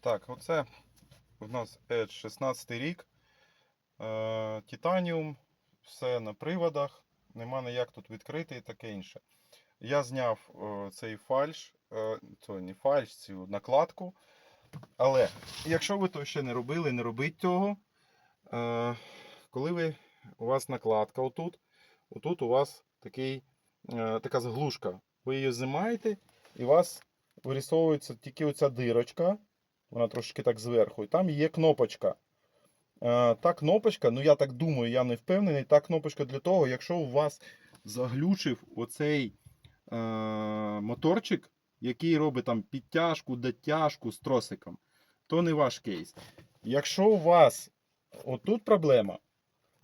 Так, оце у нас Edge 16 рік. Е, Титаніум, все на приводах, нема ніяк тут відкрити і таке інше. Я зняв е, цей фальш, е, то не фальш, цю накладку. Але якщо ви то ще не робили, не робіть цього. Коли ви, у вас накладка отут, отут у вас такий, така заглушка. Ви її знімаєте і у вас вирисовується тільки оця дирочка. Вона трошки так зверху. І там є кнопочка. Е, та кнопочка, ну я так думаю, я не впевнений. Та кнопочка для того, якщо у вас заглючив оцей е, моторчик, який робить там підтяжку, дотяжку з тросиком, то не ваш кейс. Якщо у вас отут проблема,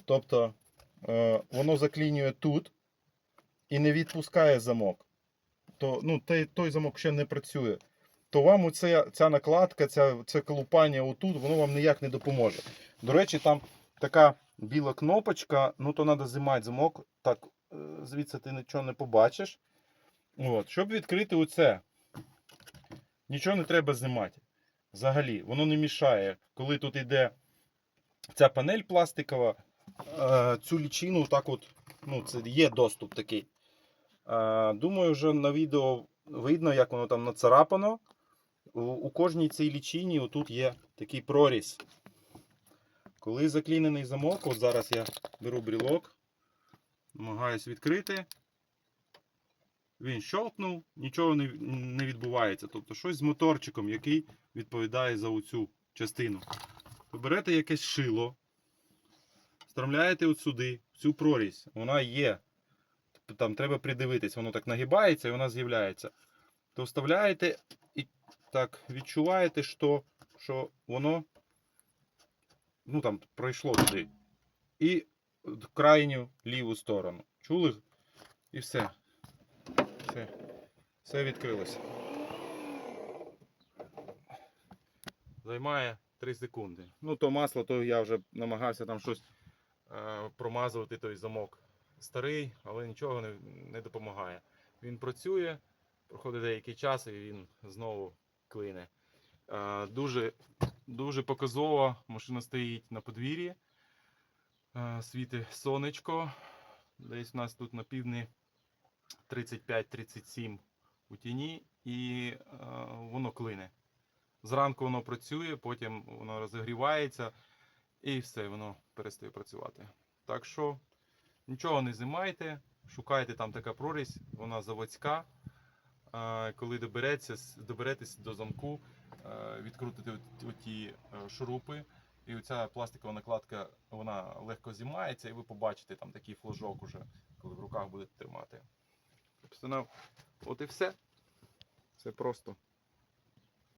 тобто е, воно заклінює тут і не відпускає замок, то ну, той, той замок ще не працює, то вам оце, ця накладка, ця, це колупання отут, воно вам ніяк не допоможе. До речі, там така біла кнопочка, ну то треба знімати замок, так е, звідси ти нічого не побачиш. От. Щоб відкрити оце, нічого не треба знімати. Взагалі, воно не мішає. Коли тут йде ця панель пластикова, е, цю лічину так от, ну, це є доступ такий. Е, Думаю, вже на відео видно, як воно там нацарапано. У, кожній цій лічині отут є такий проріз. Коли заклінений замок, от зараз я беру брілок, намагаюсь відкрити. Він щелкнув, нічого не, відбувається. Тобто щось з моторчиком, який відповідає за оцю частину. Берете якесь шило, встромляєте от сюди, цю прорізь. Вона є. Там треба придивитись, воно так нагибається і вона з'являється. То вставляєте так відчуваєте, що, що воно ну там пройшло туди. І в крайню ліву сторону. Чули? І все. Все, все відкрилося. Займає 3 секунди. Ну, то масло, то я вже намагався там щось е, промазувати той замок старий, але нічого не, не допомагає. Він працює, проходить деякий час і він знову клине. Е, дуже, дуже показово машина стоїть на подвір'ї. Е, світить сонечко. Десь у нас тут на півдні 35-37 у тіні, і е, воно клине. Зранку воно працює, потім воно розігрівається і все, воно перестає працювати. Так що нічого не знімайте, шукайте там така прорізь, вона заводська. Коли доберетесь до замку, відкрутите от- оті е, шурупи, і оця пластикова накладка вона легко знімається, і ви побачите там такий флажок уже, коли в руках будете тримати. Собственно, от і все. Все просто.